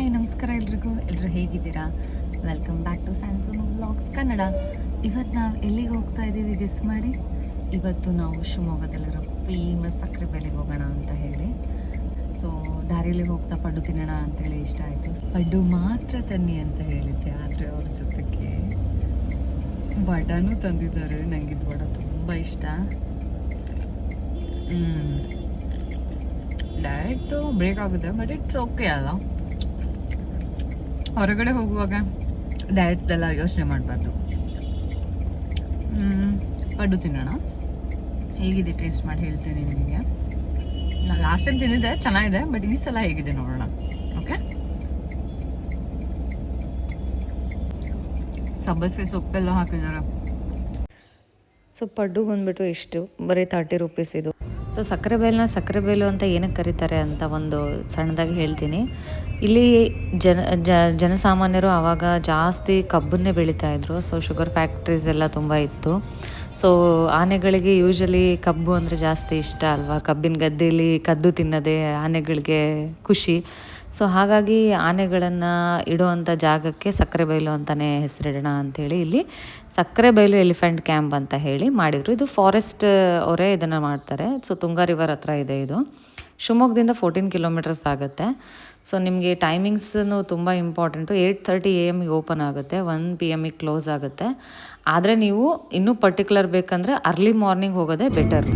Hi, ನಮಸ್ಕಾರ ಎಲ್ರಿಗೂ. ಎಲ್ಲರೂ ಹೇಗಿದ್ದೀರಾ? Welcome back to Samsung vlogs Kannada ಇವತ್ತು ನಾವು ಎಲ್ಲಿಗೆ ಹೋಗ್ತಾ ಇದ್ದೀವಿ ಗೆಸ್ ಮಾಡಿ? ಇವತ್ತು ನಾವು ಶಿವಮೊಗ್ಗದಲ್ಲಿರೋ ಫೇಮಸ್ ಸಕ್ಕರೆ ಬೆಲೆಗೆ ಹೋಗೋಣ ಅಂತ ಹೇಳಿ. ಸೊ ದಾರಿಯಲ್ಲಿ ಹೋಗ್ತಾ ಪಡ್ಡು ತಿನ್ನೋಣ ಅಂತೇಳಿ ಇಷ್ಟ ಆಯಿತು. ಪಡ್ಡು ಮಾತ್ರ ತನ್ನಿ ಅಂತ ಹೇಳಿದ್ದೆ, ಆದರೆ ಅವ್ರ ಜೊತೆಗೆ ಬಡನೂ ತಂದಿದ್ದಾರೆ. ನನಗೆ ಇದು ವಡ ತುಂಬ ಇಷ್ಟ. ಡೈರೆಕ್ಟು ಬ್ರೇಕ್ ಆಗುತ್ತೆ ಬಟ್ ಇಟ್ಸ್ ಓಕೆ ಅಲ್ಲ. ಹೊರಗಡೆ ಹೋಗುವಾಗ ಡಯಟ್ದೆಲ್ಲ ಯೋಚನೆ ಮಾಡಬಾರ್ದು. ಪಡ್ಡು ತಿನ್ನೋಣ. ಹೇಗಿದೆ ಟೇಸ್ಟ್ ಮಾಡಿ ಹೇಳ್ತೇನೆ ನಿಮಗೆ. ನಾನು ಲಾಸ್ಟ್ ಟೈಮ್ ತಿಂದಿದ್ದೆ, ಚೆನ್ನಾಗಿದೆ ಬಟ್ ಈ ಸಲ ಹೇಗಿದೆ ನೋಡೋಣ. ಓಕೆ ಸಬ್ಬಸಿಗೆ ಸೊಪ್ಪೆಲ್ಲ ಹಾಕಿದ್ದಾರೆ ಸೊ ಪಡ್ಡು ಬಂದ್ಬಿಟ್ಟು ಎಷ್ಟು? ಬರೀ ತರ್ಟಿ ರುಪೀಸ್ ಇದು. ಸೊ ಸಕ್ಕರೆ ಬೇಲನ್ನ ಸಕ್ಕರೆ ಬೇಲು ಅಂತ ಏನಕ್ಕೆ ಕರೀತಾರೆ ಅಂತ ಒಂದು ಸಣ್ಣದಾಗಿ ಹೇಳ್ತೀನಿ. ಇಲ್ಲಿ ಜನ ಜನಸಾಮಾನ್ಯರು ಆವಾಗ ಜಾಸ್ತಿ ಕಬ್ಬನ್ನೇ ಬೆಳೀತಾ ಇದ್ರು. ಸೊ ಶುಗರ್ ಫ್ಯಾಕ್ಟ್ರೀಸ್ ಎಲ್ಲ ತುಂಬ ಇತ್ತು. ಸೊ ಆನೆಗಳಿಗೆ ಯೂಶಲಿ ಕಬ್ಬು ಅಂದರೆ ಜಾಸ್ತಿ ಇಷ್ಟ ಅಲ್ವಾ? ಕಬ್ಬಿನ ಗದ್ದೆಯಲ್ಲಿ ಕದ್ದು ತಿನ್ನೋದೇ ಆನೆಗಳಿಗೆ ಖುಷಿ. ಸೊ ಹಾಗಾಗಿ ಆನೆಗಳನ್ನು ಇಡುವಂಥ ಜಾಗಕ್ಕೆ ಸಕ್ಕರೆ ಬೈಲು ಅಂತಲೇ ಹೆಸರಿಡೋಣ ಅಂಥೇಳಿ ಇಲ್ಲಿ ಸಕ್ಕರೆ ಬೈಲು ಎಲಿಫೆಂಟ್ ಕ್ಯಾಂಪ್ ಅಂತ ಹೇಳಿ ಮಾಡಿದರು. ಇದು ಫಾರೆಸ್ಟ್ ಅವರೇ ಇದನ್ನು ಮಾಡ್ತಾರೆ. ಸೊ ತುಂಗಾ ರಿವರ್ ಹತ್ರ ಇದೆ ಇದು. ಶಿವಮೊಗ್ಗದಿಂದ ಫೋರ್ಟೀನ್ ಕಿಲೋಮೀಟರ್ಸ್ ಆಗುತ್ತೆ. ಸೊ ನಿಮಗೆ ಟೈಮಿಂಗ್ಸೂ ತುಂಬ ಇಂಪಾರ್ಟೆಂಟು ಏಯ್ಟ್ ತರ್ಟಿ ಎ ಎಮ್ಗೆ ಓಪನ್ ಆಗುತ್ತೆ. ಒನ್ ಪಿ ಎಮ್ಗೆ ಕ್ಲೋಸ್ ಆಗುತ್ತೆ. ಆದರೆ ನೀವು ಇನ್ನೂ ಪರ್ಟಿಕ್ಯುಲರ್ ಬೇಕಂದರೆ ಅರ್ಲಿ ಮಾರ್ನಿಂಗ್ ಹೋಗೋದೇ ಬೆಟರ್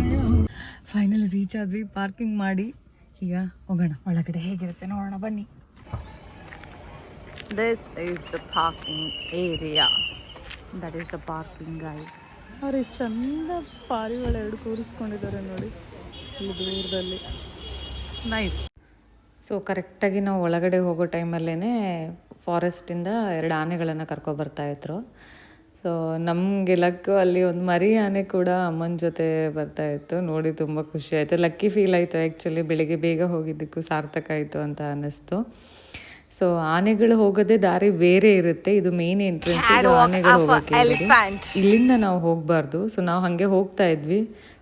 ಫೈನಲ್ ರೀಚ್ ಆದ್ವಿ. ಪಾರ್ಕಿಂಗ್ ಮಾಡಿ. ಈಗ ಹೋಗೋಣ. ಒಳಗಡೆ ಹೇಗಿರುತ್ತೆ ನೋಡೋಣ ಬನ್ನಿ. This is the parking area that is the parking guide ಅವ್ರು ಎಷ್ಟು ಚಂದ ಪಾರಿಗಳು ಎರಡು ಕೂರಿಸ್ಕೊಂಡಿದ್ದಾರೆ ನೋಡಿ ಇಲ್ಲಿ ದೂರದಲ್ಲಿ. ನೈಸ್ ಸೊ ಕರೆಕ್ಟಾಗಿ ನಾವು ಒಳಗಡೆ ಹೋಗೋ ಟೈಮಲ್ಲೇ ಫಾರೆಸ್ಟಿಂದ ಎರಡು ಆನೆಗಳನ್ನು ಕರ್ಕೊಬರ್ತಾಯಿದ್ರು ಸೊ ನಮಗೆ ಲಕ್ಕು ಅಲ್ಲಿ ಒಂದು ಮರಿ ಆನೆ ಕೂಡ ಅಮ್ಮನ ಜೊತೆ ಬರ್ತಾ ಇತ್ತು. ನೋಡಿ ತುಂಬ ಖುಷಿ ಆಯಿತು. ಲಕ್ಕಿ ಫೀಲ್ ಆಯಿತು ಆ್ಯಕ್ಚುಲಿ ಬೆಳಿಗ್ಗೆ ಬೇಗ ಹೋಗಿದ್ದಕ್ಕೂ ಸಾರ್ಥಕ ಆಯಿತು ಅಂತ ಅನ್ನಿಸ್ತು. ಸೊ ಆನೆಗಳು ಹೋಗೋದೇ ದಾರಿ ಬೇರೆ ಇರುತ್ತೆ. ಇದು ಮೇನ್ ಎಂಟ್ರೆನ್ಸ್ ಆನೆಗಳು ಹೋಗೋಕೆ ಇಲ್ಲಿಂದ ನಾವು ಹೋಗಬಾರ್ದು. ಸೊ ನಾವು ಹಾಗೆ ಹೋಗ್ತಾ ಇದ್ವಿ.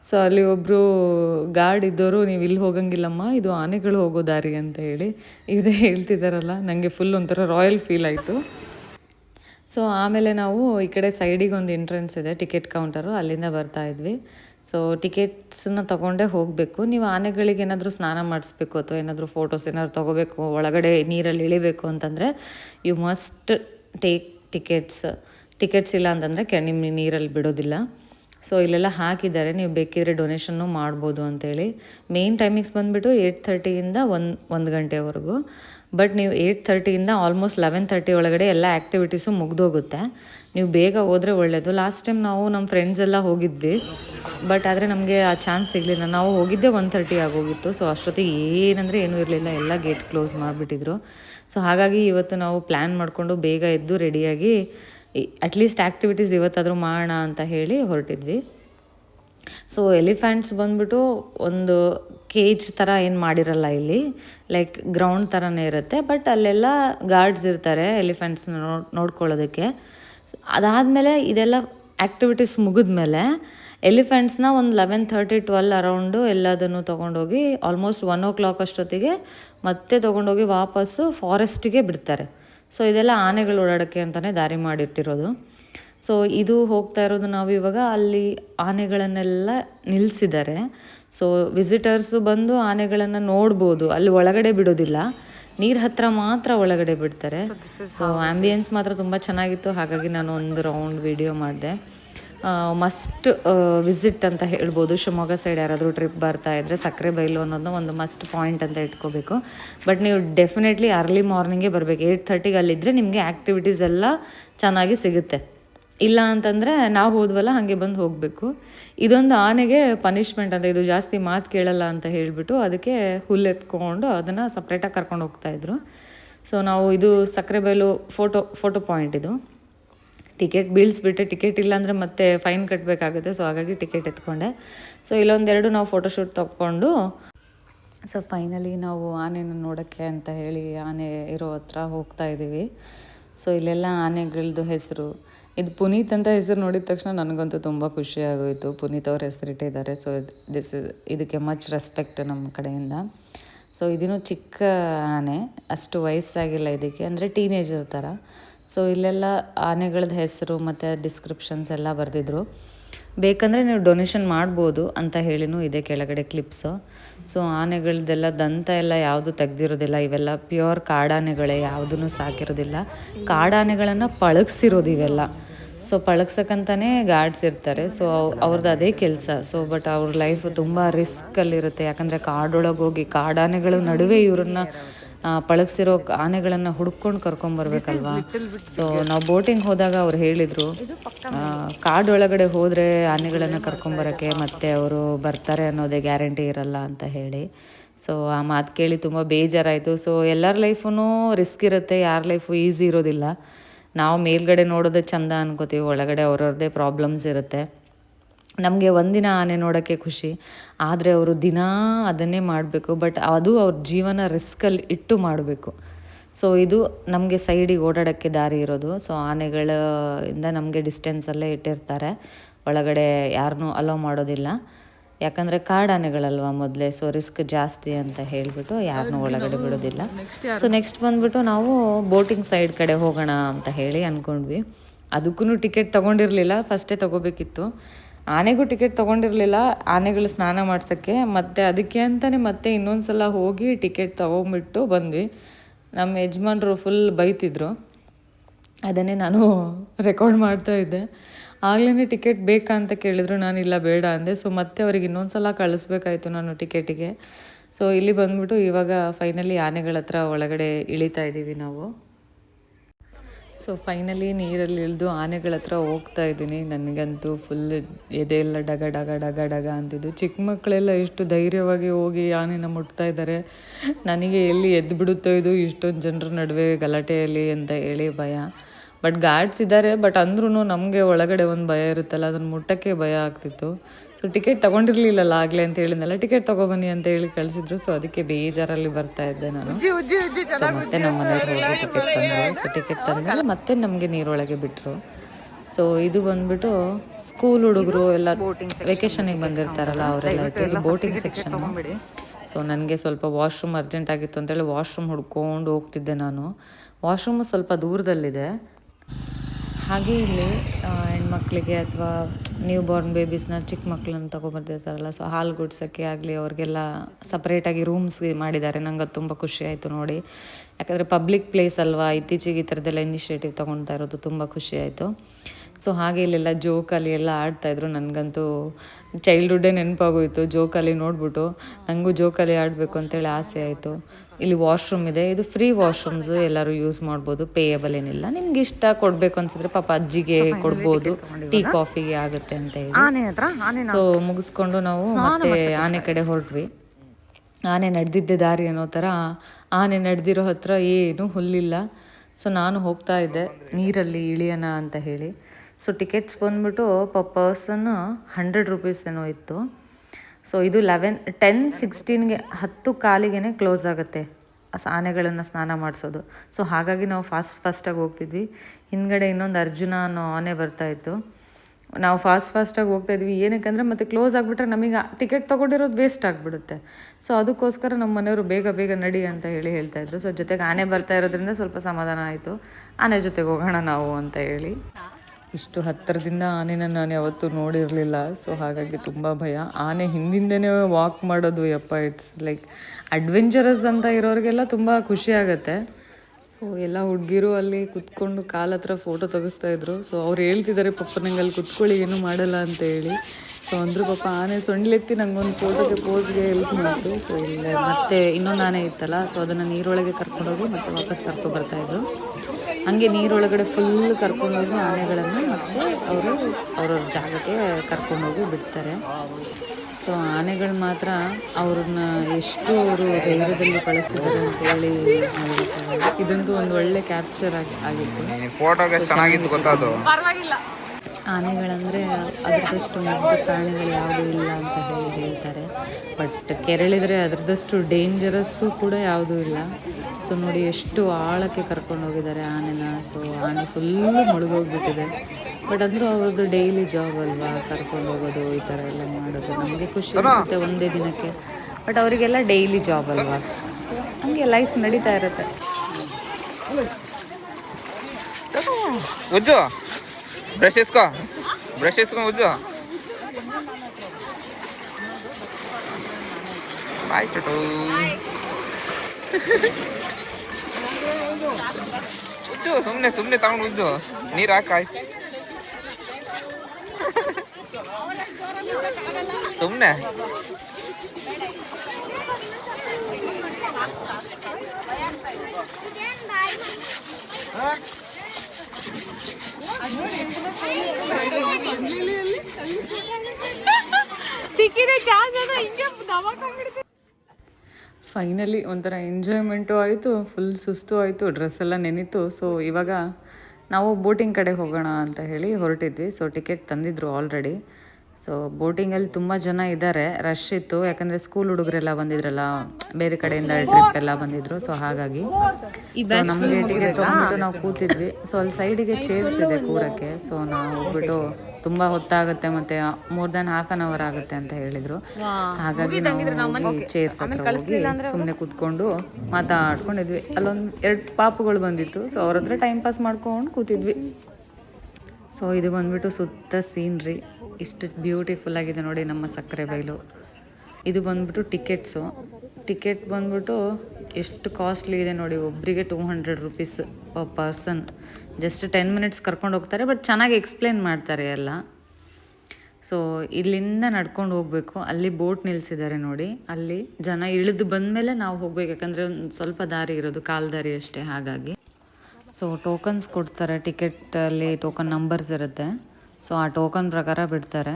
ಸೊ ಅಲ್ಲಿ ಒಬ್ಬರು ಗಾರ್ಡ್ ಇದ್ದವರು ನೀವು ಇಲ್ಲಿ ಹೋಗಂಗಿಲ್ಲಮ್ಮ. ಇದು ಆನೆಗಳು ಹೋಗೋ ದಾರಿ ಅಂತ ಹೇಳಿ. ಇದೇ ಹೇಳ್ತಿದ್ದಾರಲ್ಲ. ನನಗೆ ಫುಲ್ ಒಂಥರ ರಾಯಲ್ ಫೀಲ್ ಆಯಿತು. ಸೊ ಆಮೇಲೆ ನಾವು ಈ ಕಡೆ ಸೈಡಿಗೆ ಒಂದು ಎಂಟ್ರೆನ್ಸ್ ಇದೆ ಟಿಕೆಟ್ ಕೌಂಟರು ಅಲ್ಲಿಂದ ಬರ್ತಾ ಇದ್ವಿ. ಸೊ ಟಿಕೆಟ್ಸನ್ನ ತೊಗೊಂಡೇ ಹೋಗಬೇಕು. ನೀವು ಆನೆಗಳಿಗೆ ಏನಾದರೂ ಸ್ನಾನ ಮಾಡಿಸ್ಬೇಕು ಅಥವಾ ಏನಾದರೂ ಫೋಟೋಸ್ ಏನಾದ್ರು ತೊಗೋಬೇಕು, ಒಳಗಡೆ ನೀರಲ್ಲಿ ಇಳಿಬೇಕು ಅಂತಂದರೆ you must take tickets tickets ಇಲ್ಲ ಅಂತಂದರೆ ಕೆ ನಿಮ್ಮ ನೀರಲ್ಲಿ ಬಿಡೋದಿಲ್ಲ. ಸೊ ಇಲ್ಲೆಲ್ಲ ಹಾಕಿದ್ದಾರೆ. ನೀವು ಬೇಕಿದ್ರೆ ಡೊನೇಷನ್ನು ಮಾಡ್ಬೋದು ಅಂತೇಳಿ. ಮೇನ್ ಟೈಮಿಂಗ್ಸ್ ಬಂದುಬಿಟ್ಟು ಏಯ್ಟ್ ಥರ್ಟಿಯಿಂದ ಒಂದು ಒಂದು ಗಂಟೆವರೆಗೂ. ಬಟ್ ನೀವು ಏಯ್ಟ್ ಥರ್ಟಿಯಿಂದ ಆಲ್ಮೋಸ್ಟ್ ಲೆವೆನ್ ತರ್ಟಿ ಒಳಗಡೆ ಎಲ್ಲ ಆ್ಯಕ್ಟಿವಿಟೀಸು ಮುಗ್ದೋಗುತ್ತೆ. ನೀವು ಬೇಗ ಹೋದರೆ ಒಳ್ಳೆಯದು ಲಾಸ್ಟ್ ಟೈಮ್ ನಾವು ನಮ್ಮ ಫ್ರೆಂಡ್ಸ್ ಎಲ್ಲ ಹೋಗಿದ್ವಿ. ಬಟ್ ಆದರೆ ನಮಗೆ ಆ ಚಾನ್ಸ್ ಸಿಗಲಿಲ್ಲ. ನಾವು ಹೋಗಿದ್ದೆ ಒನ್ ತರ್ಟಿ ಆಗೋಗಿತ್ತು. ಸೊ ಅಷ್ಟೊತ್ತಿಗೆ ಏನಂದರೆ ಏನೂ ಇರಲಿಲ್ಲ. ಎಲ್ಲ ಗೇಟ್ ಕ್ಲೋಸ್ ಮಾಡಿಬಿಟ್ಟಿದ್ರು. ಸೊ ಹಾಗಾಗಿ ಇವತ್ತು ನಾವು ಪ್ಲ್ಯಾನ್ ಮಾಡಿಕೊಂಡು ಬೇಗ ಎದ್ದು ರೆಡಿಯಾಗಿ ಅಟ್ಲೀಸ್ಟ್ ಆ್ಯಕ್ಟಿವಿಟೀಸ್ ಇವತ್ತಾದರೂ ಮಾಡೋಣ ಅಂತ ಹೇಳಿ ಹೊರಟಿದ್ವಿ. ಸೊ ಎಲಿಫೆಂಟ್ಸ್ ಬಂದ್ಬಿಟ್ಟು ಒಂದು ಕೇಜ್ ಥರ ಏನು ಮಾಡಿರಲ್ಲ ಇಲ್ಲಿ ಲೈಕ್ ಗ್ರೌಂಡ್ ಥರನೇ ಇರುತ್ತೆ ಬಟ್ ಅಲ್ಲೆಲ್ಲ ಗಾರ್ಡ್ಸ್ ಇರ್ತಾರೆ ಎಲಿಫೆಂಟ್ಸ್ನ ನೋಡಿ, ನೋಡ್ಕೊಳ್ಳೋದಕ್ಕೆ. ಅದಾದಮೇಲೆ ಇದೆಲ್ಲ ಆ್ಯಕ್ಟಿವಿಟೀಸ್ ಮುಗಿದ್ಮೇಲೆ ಎಲಿಫೆಂಟ್ಸ್ನ ಒಂದು ಲೆವೆನ್ ತರ್ಟಿ ಟ್ವೆಲ್ ಅರೌಂಡು ಎಲ್ಲದನ್ನು ತೊಗೊಂಡೋಗಿ ಆಲ್ಮೋಸ್ಟ್ ಒನ್ ಓ ಕ್ಲಾಕ್ ಅಷ್ಟೊತ್ತಿಗೆ ಮತ್ತೆ ತೊಗೊಂಡೋಗಿ ವಾಪಸ್ಸು ಫಾರೆಸ್ಟಿಗೆ ಬಿಡ್ತಾರೆ. ಸೊ ಇದೆಲ್ಲ ಆನೆಗಳು ಓಡಾಡೋಕ್ಕೆ ಅಂತಲೇ ದಾರಿ ಮಾಡಿಟ್ಟಿರೋದು. ಸೊ ಇದು ಹೋಗ್ತಾ ಇರೋದು ನಾವು ಇವಾಗ ಅಲ್ಲಿ ಆನೆಗಳನ್ನೆಲ್ಲ ನಿಲ್ಲಿಸಿದ್ದಾರೆ ಸೊ ವಿಸಿಟರ್ಸು ಬಂದು ಆನೆಗಳನ್ನು ನೋಡ್ಬೋದು. ಅಲ್ಲಿ ಒಳಗಡೆ ಬಿಡೋದಿಲ್ಲ. ನೀರು ಹತ್ರ ಮಾತ್ರ ಒಳಗಡೆ ಬಿಡ್ತಾರೆ. ಸೊ ಆ್ಯಂಬಿಯನ್ಸ್ ಮಾತ್ರ ತುಂಬ ಚೆನ್ನಾಗಿತ್ತು. ಹಾಗಾಗಿ ನಾನು ಒಂದು ರೌಂಡ್ ವಿಡಿಯೋ ಮಾಡಿದೆ. ಮಸ್ಟ್ ವಿಸಿಟ್ ಅಂತ ಹೇಳ್ಬೋದು. ಶಿವಮೊಗ್ಗ ಸೈಡ್ ಯಾರಾದರೂ ಟ್ರಿಪ್ ಬರ್ತಾ ಇದ್ದರೆ ಸಕ್ಕರೆ ಬೈಲು ಅನ್ನೋದನ್ನ ಒಂದು ಮಸ್ಟ್ ಪಾಯಿಂಟ್ ಅಂತ ಇಟ್ಕೋಬೇಕು. ಬಟ್ ನೀವು ಡೆಫಿನೆಟ್ಲಿ ಅರ್ಲಿ ಮಾರ್ನಿಂಗೇ ಬರಬೇಕು. ಏಯ್ಟ್ ಥರ್ಟಿಗೆ ಅಲ್ಲಿದ್ದರೆ ನಿಮಗೆ ಆ್ಯಕ್ಟಿವಿಟೀಸ್ ಎಲ್ಲ ಚೆನ್ನಾಗಿ ಸಿಗುತ್ತೆ. ಇಲ್ಲ ಅಂತಂದರೆ ನಾವು ಹೋದ್ವಲ್ಲ, ಹಾಗೆ ಬಂದು ಹೋಗಬೇಕು. ಇದೊಂದು ಆನೆಗೆ ಪನಿಷ್ಮೆಂಟ್ ಅಂತ, ಇದು ಜಾಸ್ತಿ ಮಾತು ಕೇಳಲ್ಲ ಅಂತ ಹೇಳಿಬಿಟ್ಟು ಅದಕ್ಕೆ ಹುಲ್ಲು ಎತ್ಕೊಂಡು ಅದನ್ನು ಸಪ್ರೇಟಾಗಿ ಕರ್ಕೊಂಡು ಹೋಗ್ತಾಯಿದ್ರು ಸೊ ನಾವು ಇದು Sakkare Bailu photo photo point ಇದು. ಟಿಕೆಟ್ ಬೀಳ್ಸ್ಬಿಟ್ಟೆ ಟಿಕೆಟ್ ಇಲ್ಲಾಂದರೆ ಮತ್ತೆ ಫೈನ್ ಕಟ್ಟಬೇಕಾಗುತ್ತೆ ಸೊ ಹಾಗಾಗಿ ಟಿಕೆಟ್ ಎತ್ಕೊಂಡೆ. ಸೊ ಇಲ್ಲೊಂದೆರಡು ನಾವು ಫೋಟೋಶೂಟ್ ತಗೊಂಡು ಸೊ ಫೈನಲಿ ನಾವು ಆನೆನ ನೋಡೋಕ್ಕೆ ಅಂತ ಹೇಳಿ ಆನೆ ಇರೋ ಹತ್ರ ಹೋಗ್ತಾ ಇದ್ದೀವಿ. ಸೊ ಇಲ್ಲೆಲ್ಲ ಆನೆಗಳದ್ದು ಹೆಸರು. ಇದು ಪುನೀತ್ ಅಂತ ಹೆಸರು ನೋಡಿದ ತಕ್ಷಣ ನನಗಂತೂ ತುಂಬ ಖುಷಿ ಆಗೋಯಿತು. ಪುನೀತ್ ಅವ್ರ ಹೆಸರಿಟ್ಟಿದ್ದಾರೆ ಸೊ ದಿಸ್ ಇದಕ್ಕೆ ಮಚ್ ರೆಸ್ಪೆಕ್ಟ್ ನಮ್ಮ ಕಡೆಯಿಂದ. ಸೊ ಇದೂ ಚಿಕ್ಕ ಆನೆ. ಅಷ್ಟು ವಯಸ್ಸಾಗಿಲ್ಲ ಇದಕ್ಕೆ. ಅಂದರೆ ಟೀನೇಜರ್ ಥರ. ಸೊ ಇಲ್ಲೆಲ್ಲ ಆನೆಗಳದ್ದು ಹೆಸರು ಮತ್ತು ಡಿಸ್ಕ್ರಿಪ್ಷನ್ಸ್ ಎಲ್ಲ ಬರೆದಿದ್ರು. ಬೇಕಂದರೆ ನೀವು ಡೊನೇಷನ್ ಮಾಡ್ಬೋದು ಅಂತ ಹೇಳಿನೂ ಇದೆ ಕೆಳಗಡೆ ಕ್ಲಿಪ್ಸು ಸೊ ಆನೆಗಳದ್ದೆಲ್ಲ ದಂತ ಎಲ್ಲ ಯಾವುದು ತೆಗ್ದಿರೋದಿಲ್ಲ, ಇವೆಲ್ಲ ಪ್ಯೂರ್ ಕಾಡಾನೆಗಳೇ ಯಾವುದೂ ಸಾಕಿರೋದಿಲ್ಲ. ಕಾಡಾನೆಗಳನ್ನು ಪಳಗಿಸಿರೋದು ಇವೆಲ್ಲ. ಸೊ ಪಳಗ್ಸಕ್ಕಂತಲೇ ಗಾರ್ಡ್ಸ್ ಇರ್ತಾರೆ. ಸೊ ಅವ್ರದ್ದು ಅದೇ ಕೆಲಸ. ಸೊ ಬಟ್ ಅವ್ರ ಲೈಫ್ ತುಂಬ ರಿಸ್ಕಲ್ಲಿರುತ್ತೆ ಯಾಕಂದರೆ ಕಾಡೊಳಗೆ ಹೋಗಿ ಕಾಡಾನೆಗಳ ನಡುವೆ ಇವ್ರನ್ನ ಪಳಗ್ಸಿರೋ ಆನೆಗಳನ್ನು ಹುಡ್ಕೊಂಡು ಕರ್ಕೊಂಬರ್ಬೇಕಲ್ವಾ ಸೊ ನಾವು ಬೋಟಿಂಗ್ ಹೋದಾಗ ಅವ್ರು ಹೇಳಿದರು ಕಾಡೊಳಗಡೆ ಹೋದರೆ ಆನೆಗಳನ್ನು ಕರ್ಕೊಂಬರೋಕ್ಕೆ ಮತ್ತೆ ಅವರು ಬರ್ತಾರೆ ಅನ್ನೋದೇ ಗ್ಯಾರಂಟಿ ಇರಲ್ಲ ಅಂತ ಹೇಳಿ. ಸೊ ಆ ಮಾತು ಕೇಳಿ ತುಂಬ ಬೇಜಾರಾಯಿತು. ಸೊ ಎಲ್ಲರ ಲೈಫೂ ರಿಸ್ಕ್ ಇರುತ್ತೆ, ಯಾರ ಲೈಫು ಈಸಿ ಇರೋದಿಲ್ಲ. ನಾವು ಮೇಲ್ಗಡೆ ನೋಡೋದೇ ಚಂದ ಅನ್ಕೋತೀವಿ, ಒಳಗಡೆ ಅವ್ರವ್ರದ್ದೇ ಪ್ರಾಬ್ಲಮ್ಸ್ ಇರುತ್ತೆ. ನಮಗೆ ಒಂದಿನ ಆನೆ ನೋಡೋಕ್ಕೆ ಖುಷಿ. ಆದರೆ ಅವರು ದಿನಾ ಅದನ್ನೇ ಮಾಡಬೇಕು. ಬಟ್ ಅದು ಅವ್ರ ಜೀವನ ರಿಸ್ಕಲ್ಲಿ ಇಟ್ಟು ಮಾಡಬೇಕು. ಸೊ ಇದು ನಮಗೆ ಸೈಡಿಗೆ ಓಡಾಡೋಕ್ಕೆ ದಾರಿ ಇರೋದು. ಸೊ ಆನೆಗಳ ಇಂದ ನಮಗೆ ಡಿಸ್ಟೆನ್ಸಲ್ಲೇ ಇಟ್ಟಿರ್ತಾರೆ. ಒಳಗಡೆ ಯಾರನ್ನೂ ಅಲೋ ಮಾಡೋದಿಲ್ಲ. ಯಾಕಂದರೆ ಕಾಡಾನೆಗಳಲ್ವ ಮೊದಲೇ? ಸೊ ರಿಸ್ಕ್ ಜಾಸ್ತಿ ಅಂತ ಹೇಳಿಬಿಟ್ಟು ಯಾರನ್ನೂ ಒಳಗಡೆ ಬಿಡೋದಿಲ್ಲ. ಸೊ ನೆಕ್ಸ್ಟ್ ಬಂದ್ಬಿಟ್ಟು ನಾವು ಬೋಟಿಂಗ್ ಸೈಡ್ ಕಡೆ ಹೋಗೋಣ ಅಂತ ಹೇಳಿ ಅಂದ್ಕೊಂಡ್ವಿ ಅದಕ್ಕೂ ಟಿಕೆಟ್ ತೊಗೊಂಡಿರಲಿಲ್ಲ. ಫಸ್ಟೇ ತೊಗೋಬೇಕಿತ್ತು. ಆನೆಗೂ ಟಿಕೆಟ್ ತೊಗೊಂಡಿರಲಿಲ್ಲ, ಆನೆಗಳು ಸ್ನಾನ ಮಾಡ್ಸೋಕ್ಕೆ. ಮತ್ತು ಅದಕ್ಕೆ ಅಂತಲೇ ಮತ್ತೆ ಇನ್ನೊಂದು ಸಲ ಹೋಗಿ ಟಿಕೆಟ್ ತೊಗೊಂಬಿಟ್ಟು ಬಂದ್ವಿ. ನಮ್ಮ ಯಜಮಾನ್ರು ಫುಲ್ ಬೈತಿದ್ರು. ಅದನ್ನೇ ನಾನು ರೆಕಾರ್ಡ್ ಮಾಡ್ತಾ ಇದ್ದೆ. ಆಗಲೇ ಟಿಕೆಟ್ ಬೇಕಾ ಅಂತ ಕೇಳಿದ್ರು, ನಾನು ಇಲ್ಲ ಬೇಡ ಅಂದೆ. ಸೊ ಮತ್ತೆ ಅವ್ರಿಗೆ ಇನ್ನೊಂದು ಸಲ ಕಳಿಸ್ಬೇಕಾಯ್ತು ನಾನು ಟಿಕೆಟಿಗೆ. ಸೊ ಇಲ್ಲಿ ಬಂದ್ಬಿಟ್ಟು ಇವಾಗ ಫೈನಲಿ ಆನೆಗಳ ಹತ್ರ ಒಳಗಡೆ ಇಳಿತಾ ಇದ್ದೀವಿ ನಾವು. ಸೊ ಫೈನಲಿ ನೀರಲ್ಲಿ ಇಳಿದು ಆನೆಗಳ ಹತ್ರ ಹೋಗ್ತಾ ಇದ್ದೀನಿ. ನನಗಂತೂ ಫುಲ್ ಎದೆ ಎಲ್ಲ ಡಗ ಡಗ ಡಗ ಡಗ ಅಂತಿದ್ದು. ಚಿಕ್ಕ ಮಕ್ಕಳೆಲ್ಲ ಎಷ್ಟು ಧೈರ್ಯವಾಗಿ ಹೋಗಿ ಆನೆನ ಮುಟ್ತಾ ಇದ್ದಾರೆ. ನನಗೆ ಎಲ್ಲಿ ಎದ್ದು ಬಿಡುತ್ತೋ ಇದು ಇಷ್ಟೊಂದು ಜನರ ನಡುವೆ ಗಲಾಟೆಯಲ್ಲಿ ಅಂತ ಹೇಳಿ ಭಯ. ಬಟ್ ಗಾರ್ಡ್ಸ್ ಇದ್ದಾರೆ ಬಟ್ ಅಂದ್ರೂ ನಮಗೆ ಒಳಗಡೆ ಒಂದು ಭಯ ಇರುತ್ತಲ್ಲ ಅದನ್ನು ಮುಟ್ಟಕ್ಕೆ ಭಯ ಆಗ್ತಿತ್ತು. ಸೊ ಟಿಕೆಟ್ ತೊಗೊಂಡಿರ್ಲಿಲ್ಲಲ್ಲ ಆಗಲೇ ಅಂತ ಹೇಳಿದ್ನಲ್ಲ ಟಿಕೆಟ್ ತೊಗೊಬನ್ನಿ ಅಂತ ಹೇಳಿ ಕಳಿಸಿದ್ರು. ಸೊ ಅದಕ್ಕೆ ಬೇಜಾರಲ್ಲಿ ಬರ್ತಾ ಇದ್ದೆ ನಾನು. ಸೊ ಮತ್ತೆ ನಮ್ಮ ಮನೆಯವ್ರು ಹೋಗಿ ಟಿಕೆಟ್ ತಂದರು. ಸೊ ಟಿಕೆಟ್ ತಂದಮೇಲೆ ಮತ್ತೆ ನಮಗೆ ನೀರೊಳಗೆ ಬಿಟ್ಟರು ಸೊ ಇದು ಬಂದ್ಬಿಟ್ಟು ಸ್ಕೂಲ್ ಹುಡುಗರು ಎಲ್ಲ ವೆಕೇಶನಿಗೆ ಬಂದಿರ್ತಾರಲ್ಲ ಅವರೆಲ್ಲ ಇತ್ತು ಇದು ಬೋಟಿಂಗ್ ಸೆಕ್ಷನ್ ಸೊ ನನಗೆ ಸ್ವಲ್ಪ ವಾಶ್ರೂಮ್ ಅರ್ಜೆಂಟ್ ಆಗಿತ್ತು ಅಂತೇಳಿ ವಾಶ್ರೂಮ್ ಹುಡ್ಕೊಂಡು ಹೋಗ್ತಿದ್ದೆ ನಾನು. ವಾಶ್ರೂಮು ಸ್ವಲ್ಪ ದೂರದಲ್ಲಿದೆ. ಹಾಗೆ ಇಲ್ಲಿ ಹೆಣ್ಮಕ್ಳಿಗೆ ಅಥವಾ ನ್ಯೂ ಬಾರ್ನ್ ಬೇಬೀಸ್ನ ಚಿಕ್ಕ ಮಕ್ಕಳನ್ನು ತೊಗೊಬರ್ತಿರ್ತಾರಲ್ಲ ಸೊ ಹಾಲು ಗುಡ್ಸೋಕ್ಕೆ ಆಗಲಿ ಅವ್ರಿಗೆಲ್ಲ ಸಪ್ರೇಟಾಗಿ ರೂಮ್ಸ್ ಮಾಡಿದ್ದಾರೆ. ನಂಗೆ ಅದು ತುಂಬ ಖುಷಿ ಆಯಿತು ನೋಡಿ. ಯಾಕಂದರೆ ಪಬ್ಲಿಕ್ ಪ್ಲೇಸ್ ಅಲ್ವಾ, ಇತ್ತೀಚೆಗೆ ಈ ಥರದ್ದೆಲ್ಲ ಇನಿಷಿಯೇಟಿವ್ ತೊಗೊಳ್ತಾ ಇರೋದು ತುಂಬ ಖುಷಿ ಆಯಿತು. ಸೊ ಹಾಗೆ ಇಲ್ಲೆಲ್ಲ ಜೋಕಲ್ಲಿ ಎಲ್ಲ ಆಡ್ತಾಯಿದ್ರು ನನಗಂತೂ ಚೈಲ್ಡ್ಹುಡ್ಡೇ ನೆನಪಾಗೋಯ್ತು. ಜೋಕಲ್ಲಿ ನೋಡ್ಬಿಟ್ಟು ನನಗೂ ಜೋಕಲ್ಲಿ ಆಡಬೇಕು ಅಂತೇಳಿ ಆಸೆ ಆಯಿತು. ಇಲ್ಲಿ ವಾಶ್ರೂಮ್ ಇದೆ ಇದು ಫ್ರೀ ವಾಶ್ರೂಮ್ಸ್ ಎಲ್ಲರೂ ಯೂಸ್ ಮಾಡ್ಬೋದು ಪೇಯಬಲ್ ಏನಿಲ್ಲ. ನಿಮ್ಗೆ ಇಷ್ಟ ಕೊಡ್ಬೇಕು ಅನ್ಸಿದ್ರೆ ಪಾಪ ಅಜ್ಜಿಗೆ ಕೊಡ್ಬೋದು ಟೀ ಕಾಫಿಗೆ ಆಗುತ್ತೆ ಅಂತ ಹೇಳಿ. ಸೊ ಮುಗಿಸ್ಕೊಂಡು ನಾವು ಮತ್ತೆ ಆನೆ ಕಡೆ. ಹೊರಟ್ವಿ. ಆನೆ ನಡೆದಿದ್ದೆ ದಾರಿ ಅನ್ನೋ ತರ ಆನೆ ನಡೆದಿರೋ ಹತ್ರ ಏನು ಹುಲ್ಲಿಲ್ಲ. ಸೊ ನಾನು ಹೋಗ್ತಾ ಇದ್ದೆ ನೀರಲ್ಲಿ ಇಳಿಯೋಣ ಅಂತ ಹೇಳಿ. ಸೊ ಟಿಕೆಟ್ಸ್ ಬಂದ್ಬಿಟ್ಟು ಪರ್ ಪರ್ಸನ್ ಹಂಡ್ರೆಡ್ ರುಪೀಸ್ ಏನೋ ಇತ್ತು. ಸೊ ಇದು ಲೆವೆನ್ ಟೆನ್ ಸಿಕ್ಸ್ಟೀನ್ಗೆ ಹತ್ತು ಕಾಲಿಗೆ ಕ್ಲೋಸ್ ಆಗುತ್ತೆ ಆ ಆನೆಗಳನ್ನು ಸ್ನಾನ ಮಾಡಿಸೋದು. ಸೊ ಹಾಗಾಗಿ ನಾವು ಫಾಸ್ಟ್ ಫಾಸ್ಟಾಗಿ ಹೋಗ್ತಿದ್ವಿ. ಹಿಂದ್ಗಡೆ ಇನ್ನೊಂದು ಅರ್ಜುನ ಅನ್ನೋ ಆನೆ ಬರ್ತಾ ಇತ್ತು. ನಾವು ಫಾಸ್ಟ್ ಫಾಸ್ಟಾಗಿ ಹೋಗ್ತಾ ಇದ್ವಿ. ಏನಕ್ಕೆ ಅಂದರೆ ಮತ್ತೆ ಕ್ಲೋಸ್ ಆಗಿಬಿಟ್ರೆ ನಮಗೆ ಟಿಕೆಟ್ ತೊಗೊಂಡಿರೋದು ವೇಸ್ಟ್ ಆಗಿಬಿಡುತ್ತೆ. ಸೊ ಅದಕ್ಕೋಸ್ಕರ ನಮ್ಮ ಮನೆಯವರು ಬೇಗ ಬೇಗ ನಡಿ ಅಂತ ಹೇಳಿ ಹೇಳ್ತಾ ಇದ್ರು. ಸೊ ಜೊತೆಗೆ ಆನೆ ಬರ್ತಾ ಇರೋದ್ರಿಂದ ಸ್ವಲ್ಪ ಸಮಾಧಾನ ಆಯಿತು. ಆನೆ ಜೊತೆಗೆ ಹೋಗೋಣ ನಾವು ಅಂತ ಹೇಳಿ. ಇಷ್ಟು ಹತ್ತಿರದಿಂದ ಆನೆನ ನಾನು ಯಾವತ್ತೂ ನೋಡಿರಲಿಲ್ಲ. ಸೊ ಹಾಗಾಗಿ ತುಂಬ ಭಯ. ಆನೆ ಹಿಂದಿಂದನೇ ವಾಕ್ ಮಾಡೋದು ಯಪ್ಪ ಇಟ್ಸ್ ಲೈಕ್ ಅಡ್ವೆಂಚರಸ್ ಅಂತ ಇರೋರಿಗೆಲ್ಲ ತುಂಬ ಖುಷಿ ಆಗುತ್ತೆ. ಸೊ ಎಲ್ಲ ಹುಡುಗಿರು ಅಲ್ಲಿ ಕುತ್ಕೊಂಡು ಕಾಲ ಹತ್ರ ಫೋಟೋ ತೆಗಿಸ್ತಾ ಇದ್ರು. ಸೊ ಅವ್ರು ಹೇಳ್ತಿದ್ದಾರೆ ಪಪ್ಪ ನಂಗೆ ಅಲ್ಲಿ ಕುತ್ಕೊಳ್ಳಿ, ಏನೂ ಮಾಡಲ್ಲ ಅಂತ ಹೇಳಿ. ಸೊ ಅಂದರು ಪಾಪ ಆನೆ ಸೊಂಡ್ಲೆತ್ತಿ ನಂಗೊಂದು ಫೋಟೋಗೆ ಪೋಸ್ಗೆ ಹೆಲ್ಪ್ ಮಾಡಿದ್ರು ಸೊ ಇಲ್ಲ ಮತ್ತೆ ಇನ್ನೊಂದು ಆನೆ ಇತ್ತಲ್ಲ ಸೊ ಅದನ್ನು ನೀರೊಳಗೆ ಕರ್ಕೊಂಡೋಗಿ ಮತ್ತೆ ವಾಪಸ್ ಕರ್ಕೊಂಡು ಬರ್ತಾ ಇದ್ರು. ಹಂಗೆ ನೀರೊಳಗಡೆ ಫುಲ್ ಕರ್ಕೊಂಡೋಗಿ ಆನೆಗಳನ್ನು ಮತ್ತೆ ಅವರು ಅವ್ರವ್ರ ಜಾಗಕ್ಕೆ ಕರ್ಕೊಂಡೋಗಿ ಬಿಡ್ತಾರೆ. ಸೊ ಆನೆಗಳು ಮಾತ್ರ ಅವ್ರನ್ನ ಎಷ್ಟು ಅವರು ಧೈರ್ಯದಲ್ಲಿ ಕಳಿಸಿದ್ದಾರೆ ಅಂತೇಳಿ ಹೇಳಿ ಇದಂತೂ ಒಂದು ಒಳ್ಳೆ ಕ್ಯಾಪ್ಚರ್ ಆಗಿ ಆಗಿತ್ತು. ಫೋಟೋಗೆ ಚೆನ್ನಾಗಿತ್ತು ಗೊತ್ತದು ಆನೆಗಳಂದರೆ ಅದರದಷ್ಟು ಮುಗ್ಧ ಪ್ರಾಣಿಗಳು ಯಾವುದೂ ಇಲ್ಲ ಅಂತ ಹೇಳಿ ಹೇಳ್ತಾರೆ. ಬಟ್ ಕೆರಳಿದರೆ ಅದರದಷ್ಟು ಡೇಂಜರಸ್ಸು ಕೂಡ ಯಾವುದೂ ಇಲ್ಲ. ಸೊ ನೋಡಿ ಎಷ್ಟು ಆಳಕ್ಕೆ ಕರ್ಕೊಂಡು ಹೋಗಿದ್ದಾರೆ ಆನೆನ. ಸೊ ಆನೆ ಫುಲ್ಲು ಮುಳುಗೋಗ್ಬಿಟ್ಟಿದೆ. ಬಟ್ ಅಂದರೂ ಅವ್ರದ್ದು ಡೈಲಿ ಜಾಬ್ ಅಲ್ವಾ? ಕರ್ಕೊಂಡು ಹೋಗೋದು, ಈ ಥರ ಎಲ್ಲ ಮಾಡೋದು. ನಮಗೆ ಖುಷಿ ಅನಿಸುತ್ತೆ ಒಂದೇ ದಿನಕ್ಕೆ. ಬಟ್ ಅವರಿಗೆಲ್ಲ ಡೈಲಿ ಜಾಬ್ ಅಲ್ವಾ? ಹಂಗೆ ಲೈಫ್ ನಡೀತಾ ಇರುತ್ತೆ. ಬ್ರಷ್ ಇಸ್ಕೋ ಬ್ರಷ್ ಇಸ್ಕೊ ಉಜ್ಜು. ಆಯ್ತು ಉಜ್ಜು ಸುಮ್ಮನೆ ಸುಮ್ಮನೆ ತಗೊಂಡು ಉಜ್ಜು. ನೀರು ಫೈನಲಿ ಒಂಥರ ಎಂಜಾಯ್ಮೆಂಟು ಆಯಿತು, ಫುಲ್ ಸುಸ್ತು ಆಯಿತು, ಡ್ರೆಸ್ ಎಲ್ಲ ನೆನೀತು. ಸೊ ಇವಾಗ ನಾವು ಬೋಟಿಂಗ್ ಕಡೆ ಹೋಗೋಣ ಅಂತ ಹೇಳಿ ಹೊರಟಿದ್ವಿ. ಸೊ ಟಿಕೆಟ್ ತಂದಿದ್ರು ಆಲ್ರೆಡಿ ಸೊ ಬೋಟಿಂಗಲ್ಲಿ ತುಂಬ ಜನ ಇದ್ದಾರೆ ರಶ್ ಇತ್ತು. ಯಾಕಂದ್ರೆ ಸ್ಕೂಲ್ ಹುಡುಗರೆಲ್ಲ ಬಂದಿದ್ರಲ್ಲ ಬೇರೆ ಕಡೆಯಿಂದ ಟ್ರಿಪ್ ಎಲ್ಲ ಬಂದಿದ್ರು. ಸೊ ಹಾಗಾಗಿ. ಸೊ ನಮಗೆ ಟಿಕೆಟ್ ತೊಗೊಂಡ್ಬಿಟ್ಟು ನಾವು ಕೂತಿದ್ವಿ. ಸೊ ಅಲ್ಲಿ ಸೈಡಿಗೆ ಚೇರ್ಸ್ ಇದೆ ಕೂರಕ್ಕೆ. ಸೊ ನಾವು ಹೋಗ್ಬಿಟ್ಟು ತುಂಬಾ ಹೊತ್ತಾಗುತ್ತೆ ಮತ್ತೆ more than half an hour ಆಗುತ್ತೆ ಅಂತ ಹೇಳಿದ್ರು. ಹಾಗಾಗಿ ನಾವು ಚೇರ್ಸ್ ಹತ್ರ ಹೋಗಿ ಸುಮ್ಮನೆ ಕೂತ್ಕೊಂಡು ಮಾತಾಡ್ಕೊಂಡಿದ್ವಿ. ಅಲ್ಲೊಂದು ಎರಡು ಪಾಪುಗಳು ಬಂದಿತ್ತು. ಸೊ ಅವ್ರ ಹತ್ರ ಟೈಮ್ ಪಾಸ್ ಮಾಡ್ಕೊಂಡು ಕೂತಿದ್ವಿ. ಸೊ ಇದು ಬಂದ್ಬಿಟ್ಟು ಸುತ್ತ ಸೀನ್ರಿ ಇಷ್ಟು ಬ್ಯೂಟಿಫುಲ್ ಆಗಿದೆ ನೋಡಿ ನಮ್ಮ ಸಕ್ಕರೆ ಬೈಲು. ಇದು ಬಂದ್ಬಿಟ್ಟು ಟಿಕೆಟ್ಸು ಟಿಕೆಟ್ ಬಂದ್ಬಿಟ್ಟು ಎಷ್ಟು ಕಾಸ್ಟ್ಲಿ ಇದೆ ನೋಡಿ. ಒಬ್ಬರಿಗೆ two hundred rupees per person just ten minutes ಕರ್ಕೊಂಡು ಹೋಗ್ತಾರೆ ಬಟ್ ಚೆನ್ನಾಗಿ ಎಕ್ಸ್ಪ್ಲೇನ್ ಮಾಡ್ತಾರೆ ಎಲ್ಲ. ಸೊ ಇಲ್ಲಿಂದ ನಡ್ಕೊಂಡು ಹೋಗಬೇಕು. ಅಲ್ಲಿ ಬೋಟ್ ನಿಲ್ಲಿಸಿದ್ದಾರೆ ನೋಡಿ. ಅಲ್ಲಿ ಜನ ಇಳಿದು ಬಂದಮೇಲೆ ನಾವು ಹೋಗ್ಬೇಕು. ಯಾಕಂದರೆ ಒಂದು ಸ್ವಲ್ಪ ದಾರಿ ಇರೋದು ಕಾಲು ದಾರಿ ಅಷ್ಟೇ ಹಾಗಾಗಿ. ಸೊ ಟೋಕನ್ಸ್ ಕೊಡ್ತಾರೆ ಟಿಕೆಟಲ್ಲಿ ಟೋಕನ್ ನಂಬರ್ಸ್ ಇರುತ್ತೆ. ಸೊ ಆ ಟೋಕನ್ ಪ್ರಕಾರ ಬಿಡ್ತಾರೆ.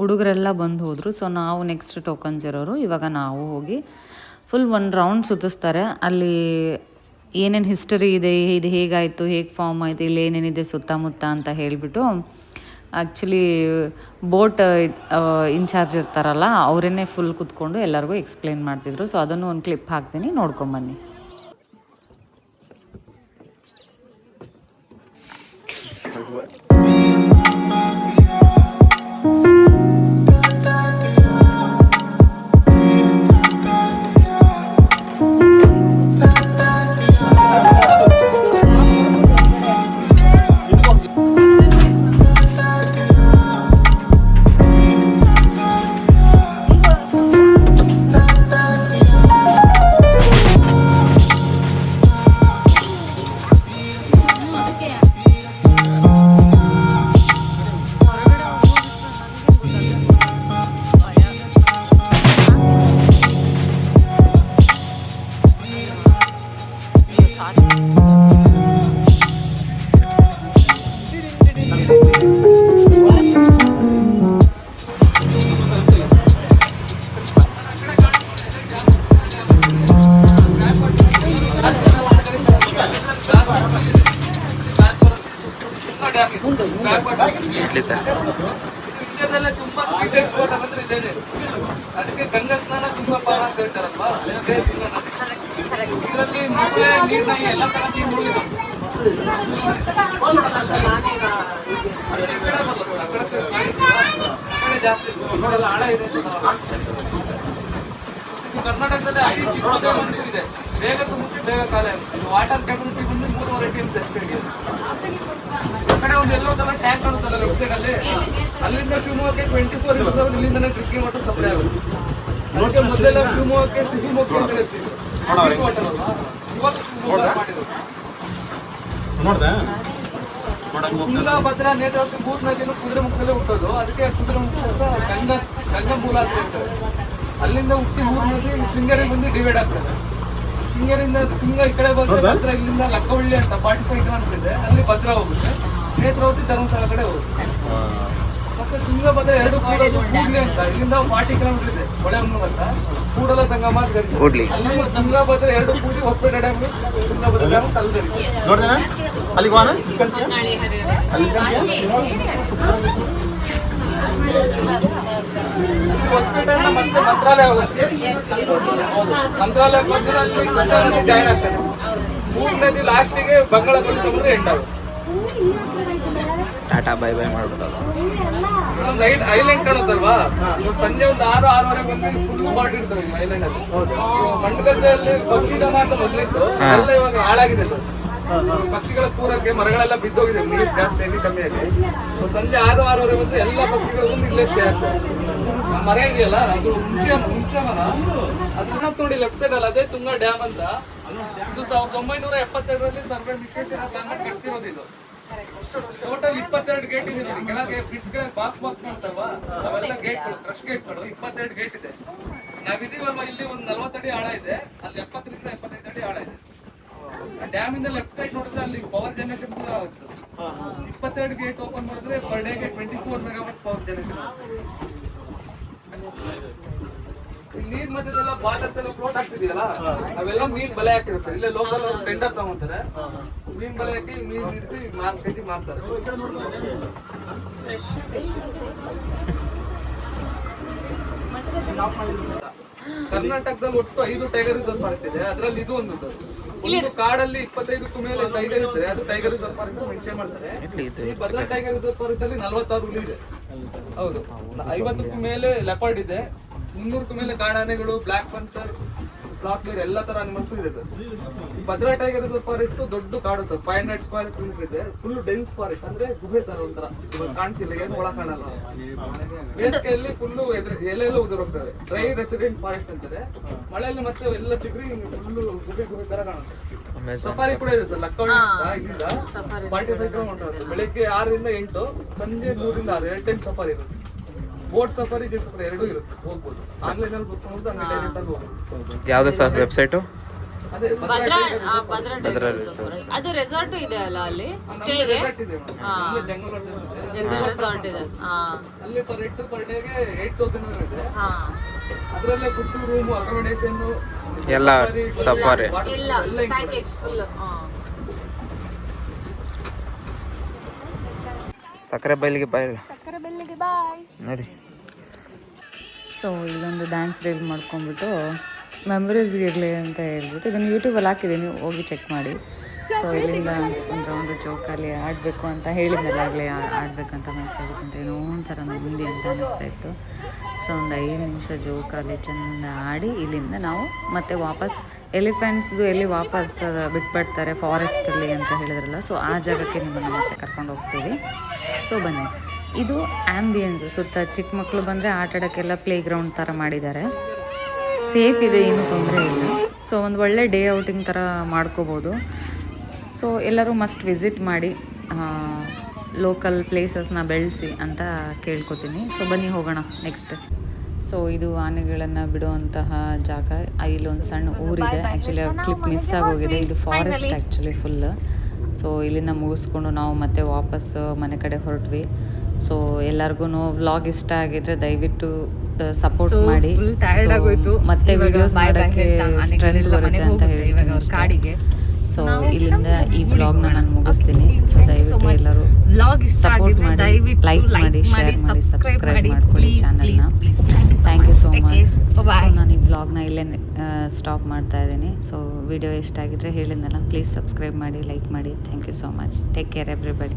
ಹುಡುಗರೆಲ್ಲ ಬಂದು ಹೋದರು. ಸೊ ನಾವು ನೆಕ್ಸ್ಟ್ ಟೋಕನ್ಸ್ ಇರೋರು, ಇವಾಗ ನಾವು ಹೋಗಿ ಫುಲ್ ಒಂದು ರೌಂಡ್ ಸುತ್ತಿಸ್ತಾರೆ. ಅಲ್ಲಿ ಏನೇನು ಹಿಸ್ಟರಿ ಇದೆ, ಇದು ಹೇಗಾಯಿತು, ಹೇಗೆ ಫಾರ್ಮ್ ಆಯಿತು, ಇಲ್ಲಿ ಏನೇನಿದೆ ಸುತ್ತಮುತ್ತ ಅಂತ ಹೇಳಿಬಿಟ್ಟು ಆ್ಯಕ್ಚುಲಿ ಬೋಟ್ ಇನ್ಚಾರ್ಜ್ ಇರ್ತಾರಲ್ಲ ಅವರನ್ನೇ ಫುಲ್ ಕುತ್ಕೊಂಡು ಎಲ್ಲರಿಗೂ ಎಕ್ಸ್ಪ್ಲೇನ್ ಮಾಡ್ತಿದ್ರು. ಸೊ ಅದನ್ನು ಒಂದು ಕ್ಲಿಪ್ ಹಾಕ್ತೀನಿ ನೋಡ್ಕೊಂಬನ್ನಿ ಇಡ್ಲಿತೆ. ಇಂಡಿಯಾದಲ್ಲೇ ತುಂಬಾ ಫೋಟ ಬಂದ್ರೆ ಇದೇನೆ. ಅದಕ್ಕೆ ಗಂಗಾ ಸ್ನಾನ ತುಂಬಾ ಪಾರ ಅಂತ ಹೇಳ್ತಾರಲ್ವಾ. ಇದರಲ್ಲಿ ಮೊಸಳೆ ನೀರಿನಲ್ಲಿ ಎಲ್ಲ ತರ ನೀರು ಜಾಸ್ತಿ ಆಳ ಇದೆ. ಕರ್ನಾಟಕದಲ್ಲಿ ಅತಿ ಚಿಕ್ಕ ಒಂದು ಇದೆ. ಬೇಗ ತುಂಬಿ ಬೇಗ ಕಾಲ ಆಗುತ್ತೆ. ವಾಟರ್ ಕೆಪಾಸಿಟಿ ಆ ಕಡೆ ಒಂದು ಎಲ್ಲೋ ತರ ಟ್ಯಾಂಕ್ ಕಾಣುತ್ತಲ್ಲ ಲೆಫ್ಟ್ ಸೈಡ್ ಅಲ್ಲಿ? ಅಲ್ಲಿಂದ ಶಿವಮೊಗ್ಗಕ್ಕೆ ಟ್ವೆಂಟಿ ಫೋರ್ ಇಂಟು ಸೆವೆನ್ ಇಲ್ಲಿಂದನೇ ಡ್ರಿಂಕಿಂಗ್ ವಾಟರ್ ಸಪ್ಲೈ ಆಗುತ್ತೆ. ಅದಕ್ಕೆ ಮೊದಲೆಲ್ಲ ಶಿವಮೊಗ್ಗಕ್ಕೆ ಸಿಹಿಮೊಗ್ಗ ಅಂತ ಹೇಳ್ತಿದ್ರು Drink water ಅಲ್ವಾ? ಇವಾಗ ಶಿವಮೊಗ್ಗ ಮಾಡಿದ್ರು. ನೋಡ್ದೆ? ನೇತ್ರಾವತಿ ಮೂರು ನದಿಯನ್ನು ಕುದುರೆ ಮುಖದಲ್ಲೇ ಹುಟ್ಟೋದು. ಅದಕ್ಕೆ ಕುದುರೆ ಮುಖ ಗಂಗಾ ಗಂಗಾ ಮೂಲ ಅಂತ ಹೇಳ್ತಾರೆ. ಅಲ್ಲಿಂದ ಹುಟ್ಟಿ ಮೂರು ನದಿ ಶೃಂಗೇರಿಗೆ ಬಂದು ಡಿವೈಡ್ ಆಗ್ತದೆ. ಶೃಂಗೇರಿಯಿಂದ ತುಂಗ ಈ ಕಡೆ ಬಂದ್ರೆ ಭದ್ರಾ ಇಲ್ಲಿಂದ ಲಕ್ಕವಳ್ಳಿ ಅಂತ ಫಾರ್ಟಿ ಫೈವ್ ಕಿಲೋಮೀಟರ್ ಇದೆ. ಅಲ್ಲಿ ಭದ್ರಾ ಹೋಗುತ್ತೆ. ನೇತ್ರಾವತಿ ಧರ್ಮಸ್ಥಳ ಕಡೆ ಹೋಗುತ್ತೆ. ಮತ್ತೆ ತುಂಗಭದ್ರ ಎರಡು ಕೂಡಲು ಕೂಡ್ಲಿ ಅಂತ. ಇಲ್ಲಿಂದ ಫಾರ್ಟಿ ಕಿಲೋಮೀಟರ್ ಇದೆ. ಹೊಳೆಹೊನ್ನೂರು ಅಂತ. ಕೂಡಲ ಸಂಗಮ ಅಂತ ಕರೀತಾರೆ. ಕೂಡ್ಲಿ. ಅಲ್ಲಿ ತುಂಗಭದ್ರ ಎರಡು ಕೂಡಿ ಹೊಸಪೇಟೆ ಡ್ಯಾಮ್ ತುಂಗಭದ್ರ ಡ್ಯಾಮ್ ಅಂತ ಅಲ್ಲಿ ಕರೀತಾರೆ. ನೋಡ್ದೆ ಅಲ್ಲಿಗೆ ಅಲ್ಲಿ? ಹೊಸಪೇಟೆಯಿಂದ ಮತ್ತೆ ಮಂತ್ರಾಲಯ ಹೋಗುತ್ತೆ. ಮಂತ್ರಾಲಯ ಬಂದ್ರೆ ಅಲ್ಲಿ ನದಿ ಜಾಯಿನ್ ನದಿ ಲಾಸ್ಟಿಗೆ ಬಂಗಾಳ ಕೊಲ್ಲಿ ಸಮುದ್ರ ಎಂಡ್ ಆಗುತ್ತೆ. ಟಾಟಾ ಬೈ ಬೈ ಮಾಡ್ಬಿಡೋದು. ಇಲ್ಲೊಂದು ಐಲ್ಯಾಂಡ್ ಕಾಣುತ್ತಲ್ವಾ? ಇವತ್ತು ಸಂಜೆ ಒಂದು ಆರು ಆರೂವರೆ ಬಂದು ಫುಲ್ ಮಾಡಿರ್ತಾರೆ ಈ ಐಲ್ಯಾಂಡ್ ಅಲ್ಲಿ. ಇವಾಗ ಮಂಡಗದ್ದೆಯಲ್ಲಿ ಪಕ್ಷಿದ ಮಾತ್ರ ಮೊದಲಿತ್ತು ಎಲ್ಲ ಇವಾಗ ಹಾಳಾಗಿದೆ ಸರ್ ಪಕ್ಷಿಗಳ ಕೂರಕ್ಕೆ ಮರಗಳೆಲ್ಲ ಬಿದ್ದೋಗಿದೆ, ನೀರು ಜಾಸ್ತಿ ಆಗಿ ಕಮ್ಮಿ ಆಗಿ. ಸಂಜೆ ಆರು, ಆರೂವರೆ ಬಂದು ಎಲ್ಲ ಪಕ್ಷಿಗಳು ಬಂದು ಇಲ್ಲೇ ಸ್ಟೇ ಆಗ್ತದೆ ಮರ ಇದೆಯಲ್ಲ, ಅದು ಹುಂಚೆ ಹುಂಚೆ ಮರ. ಅದನ್ನ ನೋಡಿ ಲೆಫ್ಟ್ ಸೈಡ್ ಅಲ್ಲ ಅದೇ ತುಂಗಾ ಡ್ಯಾಮ್ ಅಂತ. ಇದು ಸಾವಿರದ ಒಂಬೈನೂರ ಎಪ್ಪತ್ತೆರಡರಲ್ಲಿ ಸರ್ವೆ ಪ್ಲಾನ್ ಕಟ್ಸಿರೋದು ಇದು. ಟೋಟಲ್ ಇಪ್ಪತ್ತೆರಡು ಗೇಟ್ ಇದೆ ನೋಡಿ, ಕೆಳಗೆ ಬ್ರಿಡ್ಜ್ ಬಾಕ್ಸ್ ಬಾಕ್ಸ್ ಮಾಡ್ತಾವ ಅವೆಲ್ಲ ಗೇಟ್ಗಳು ಕ್ರಶ್ ಗೇಟ್ಗಳು ಇಪ್ಪತ್ತೆರಡು ಗೇಟ್ ಇದೆ. ನಾವಿದೀವಲ್ವಾ, ಇಲ್ಲಿ ಒಂದು ನಲ್ವತ್ತಡಿ ಆಳ ಇದೆ. ಅಲ್ಲಿ ಎಪ್ಪತ್ತರಿಂದ ಎಪ್ಪತ್ತೈದು ಅಡಿ ಆಳ ಇದೆ. ಡ್ಯಾಮ್ ಇಂದ ಲೆಫ್ಟ್ ಸೈಡ್ ನೋಡಿದ್ರೆ ಅಲ್ಲಿ ಪವರ್ ಜನರೇಷನ್ ಕೂಡ ಆಗುತ್ತೆ ಇಪ್ಪತ್ತೆರಡು ಗೇಟ್ ಓಪನ್ ಮಾಡಿದ್ರೆ ಪರ್ ಡೇಗೆ twenty four megawatt power generation ನೀರ್ ಮಧ್ಯದೆಲ್ಲ ಬಾಟಲ್ಸ್ ಎಲ್ಲ ಫ್ಲೋಟ್ ಆಗ್ತಿದೆಯಲ್ಲ ಅವೆಲ್ಲ ಮೀನ್ ಬಲೆ ಹಾಕಿದ್ರು ಸರ್. ಇಲ್ಲೇ ಲೋಕಲ್ ಟೆಂಡರ್ ತಗೊಂತಾರೆ. ಮೀನ್ ಬಲೆ ಹಾಕಿ ಮೀನ್ ಹಿಡಿದು ಮಾರ್ಕೆಟ್ ಮಾರ್ತಾರೆ. ಕರ್ನಾಟಕದಲ್ಲಿ ಒಟ್ಟು ಐದು ಟೈಗರ್ ರಿಸರ್ವ್ ಪಾರ್ಕ್ ಇದೆ. ಅದರಲ್ಲಿ ಇದು ಒಂದು ಸರ್. ಒಂದು ಕಾಡಲ್ಲಿ ಇಪ್ಪತ್ತೈದಕ್ಕೂ ಮೇಲೆ ಟೈಗರ್ ಇದ್ರೆ ಅದು ಟೈಗರ್ ರಿಸರ್ವ್ ಪಾರ್ಕ್ ಮೆನ್ಷನ್ ಮಾಡ್ತಾರೆ. ಈ ಭದ್ರಾ ಟೈಗರ್ ರಿಸರ್ವ್ ಪಾರ್ಕ್ ಅಲ್ಲಿ ನಲವತ್ತಾರು ಹುಲಿ ಇದೆ. ಹೌದು. ಐವತ್ತಕ್ಕೂ ಮೇಲೆ ಲೆಪರ್ಡ್ ಇದೆ. ಮುನ್ನೂರಕ್ಕೂ ಮೇಲೆ ಕಾಡಾನೆಗಳು ಬ್ಲಾಕ್ ಪಂಥರ್ ಸ್ಲಾತ್ ಬೇರ್ ಎಲ್ಲ ತರ ಅನಿಮಲ್ಸ್ ಇದೆ sir Bhadra tiger reserve forest ದೊಡ್ಡ ಕಾಡು sir five hundred square kilometer ಇದೆ. ಫುಲ್ ಡೆನ್ಸ್ ಫಾರೆಸ್ಟ್ ಅಂದ್ರೆ ಗುಹೆ ತರ ಒಂಥರ. ಇವಾಗ ಕಾಣ್ತಿಲ್ಲ ಏನು ಒಳ ಕಾಣಲ್ಲ ಬೇಸಿಗೆಯಲ್ಲಿ ಫುಲ್ ಎಲೆ ಎಲ್ಲ ಉದುರೋಗ್ತವೆ. ಡ್ರೈ ರೆಸಿಡೆಂಟ್ ಫಾರೆಸ್ಟ್ ಅಂತಾರೆ. ಮಳೆಯಲ್ಲಿ ಮತ್ತೆ ಎಲ್ಲ ಚಿಗ್ರಿ ಫುಲ್ ಗುಹೆ ಗುಹೆ ತರ ಕಾಣುತ್ತೆ. ಸಫಾರಿ ಕೂಡ ಇದೆ ಸರ್ ಲಕ್ಕಿಂದ ಫಾರ್ಟಿ ಫೈವ್ ಕಿಲೋಮೀಟರ್ ಬೆಳಿಗ್ಗೆ ಆರರಿಂದ ಎಂಟು ಸಂಜೆ ಮೂರಿಂದ ಆರು ಎರಡು ಟೈಮ್ ಸಫಾರಿ ಇರುತ್ತೆ. ಬೋಟ್ ಸಫಾರಿ ಜೆಟ್ ಸಫಾರಿ ಎರಡೂ ಇರುತ್ತೆ ಹೋಗ್ಬೋದು. ಆನ್ಲೈನ್ ಅಲ್ಲಿ ಬುಕ್ ಮಾಡಿದ್ರೆ ಹಂಗೆ ಡೈರೆಕ್ಟ್ ಆಗಿ ಹೋಗ್ಬೋದು. ಯಾವ್ದು ಸರ್ ವೆಬ್ಸೈಟು ಅದೇ. ಅದು ರೆಸಾರ್ಟ್ ಇದೆ ಅಲ್ಲ ಅಲ್ಲಿ? ಸ್ಟೇ ಇದೆ ರೆಸಾರ್ಟ್ ಇದೆ. Madam. ಜಂಗಲ್ ರೆಸಾರ್ಟ್ ಇದೆ ಅಲ್ಲಿ ಪರ್ ಹೆಡ್ ಪರ್ ಡೇಗೆ ಏಟ್ ತೌಸಂಡ್ ಇದೆ. ಅದರಲ್ಲೇ ಫುಡ್ ರೂಮ್ ಅಕಾಮಿಡೇಷನ್ ಎಲ್ಲ ಸಫಾರಿ ಇಲ್ಲ ಪ್ಯಾಕೇಜ್ ಫುಲ್ ಸಕ್ಕರೆ ಬೈಲಿಗೆ ಬಾಯಿಲ್ಲ ಸಕ್ಕರೆ ಬೈಲಿಗೆ ಬಾಯ್ ನೋಡಿ. ಸೊ ಇಲ್ಲೊಂದು ಡ್ಯಾನ್ಸ್ ರೀಲ್ ಮಾಡ್ಕೊಂಡ್ಬಿಟ್ಟು ಮೆಮರೀಸ್ಗಿರಲಿ ಅಂತ ಹೇಳ್ಬಿಟ್ಟು ಇದನ್ನು ಯೂಟ್ಯೂಬಲ್ಲಿ ಹಾಕಿದ್ದೀನಿ. ಹೋಗಿ ಚೆಕ್ ಮಾಡಿ. ಸೊ ಇಲ್ಲಿಂದ ಒಂದು ರೌಂಡ್ ಜೋಕಲ್ಲಿ ಆಡಬೇಕು ಅಂತ ಹೇಳಿದ್ನಲ್ಲ, ಆಗಲೇ ಆಡಬೇಕಂತ ಮನಸ್ಸಾಗಿತ್ತು ಅಂತ ಏನೋ ಒಂಥರ ನೆಮ್ಮದಿ ಅಂತ ಅನ್ನಿಸ್ತಾ ಇತ್ತು. ಸೊ ಒಂದು ಐದು ನಿಮಿಷ ಜೋಕಲ್ಲಿ ಚೆಂದ ಆಡಿ ಇಲ್ಲಿಂದ ನಾವು ಮತ್ತೆ ವಾಪಸ್ ಎಲಿಫೆಂಟ್ಸ್ದು ಎಲ್ಲಿ ವಾಪಸ್ ಬಿಟ್ಬಿಡ್ತಾರೆ ಫಾರೆಸ್ಟಲ್ಲಿ ಅಂತ ಹೇಳಿದ್ರಲ್ಲ ಸೊ ಆ ಜಾಗಕ್ಕೆ ನಿಮ್ಮನ್ನು ಮತ್ತೆ ಕರ್ಕೊಂಡು ಹೋಗ್ತೀವಿ. ಸೊ ಬನ್ನಿ. ಇದು ಆಂಬಿಯನ್ಸ್ ಸುತ್ತ ಚಿಕ್ಕ ಮಕ್ಕಳು ಬಂದರೆ ಆಟ ಆಡೋಕ್ಕೆಲ್ಲ ಪ್ಲೇ ಗ್ರೌಂಡ್ ಥರ ಮಾಡಿದ್ದಾರೆ. ಸೇಫ್ ಇದೆ, ಏನು ತೊಂದರೆ ಇಲ್ಲ. ಸೊ ಒಂದು ಒಳ್ಳೆ ಡೇ ಔಟಿಂಗ್ ಥರ ಮಾಡ್ಕೋಬೋದು. ಸೊ ಎಲ್ಲರೂ ಮಸ್ಟ್ ವಿಸಿಟ್ ಮಾಡಿ ಲೋಕಲ್ ಪ್ಲೇಸಸ್ನ ಬೆಳೆಸಿ ಅಂತ ಕೇಳ್ಕೊತೀನಿ. ಸೊ ಬನ್ನಿ ಹೋಗೋಣ ನೆಕ್ಸ್ಟ್ ಸೊ ಇದು ಆನೆಗಳನ್ನು ಬಿಡುವಂತಹ ಜಾಗ. ಇಲ್ಲೊಂದು ಸಣ್ಣ ಊರಿದೆ. ಆ್ಯಕ್ಚುಲಿ ಆ ಕ್ಲಿಪ್ ಮಿಸ್ ಆಗೋಗಿದೆ. ಇದು ಫಾರೆಸ್ಟ್ ಆ್ಯಕ್ಚುಲಿ ಫುಲ್ ಸೊ ಇಲ್ಲಿಂದ ಮುಗಿಸ್ಕೊಂಡು ನಾವು ಮತ್ತೆ ವಾಪಸ್ ಮನೆ ಕಡೆ ಹೊರಟ್ವಿ. ಸೊ ಎಲ್ಲರಿಗೂ ವ್ಲಾಗ್ ಇಷ್ಟ ಆಗಿದ್ರೆ ದಯವಿಟ್ಟು ಸಪೋರ್ಟ್ ಮಾಡಿ. ಮತ್ತೆ ವಿಡಿಯೋಸ್ ಮಾಡೋಕ್ಕೆ ಸ್ಟ್ರೆಂತ್ ಬರುತ್ತೆ ಅಂತ ಹೇಳ್ತೀನಿ ಸೊ ಇಲ್ಲಿಂದ ಈ ವ್ಲಾಗ್ನ ನಾನು ಮುಗಿಸ್ತೀನಿ. ಸೊ ದಯವಿಟ್ಟು ಎಲ್ಲರೂ ಸಪೋರ್ಟ್ ದಯವಿಟ್ಟು ಲೈಕ್ ಮಾಡಿ ಶೇರ್ ಮಾಡಿ ಸಬ್ಸ್ಕ್ರೈಬ್ ಮಾಡ್ಕೊಳ್ಳಿ ಚಾನೆಲ್ನ ಥ್ಯಾಂಕ್ ಯು ಸೋ ಮಚ್ ನಾನು ಈ ವ್ಲಾಗ್ನ ಇಲ್ಲೇ ಸ್ಟಾಪ್ ಮಾಡ್ತಾ ಇದ್ದೀನಿ. ಸೊ ವಿಡಿಯೋ ಇಷ್ಟ ಆಗಿದ್ರೆ ಹೇಳಿದ್ನಲ್ಲ ಪ್ಲೀಸ್ ಸಬ್ಸ್ಕ್ರೈಬ್ ಮಾಡಿ ಲೈಕ್ ಮಾಡಿ. Thank you so much take care everybody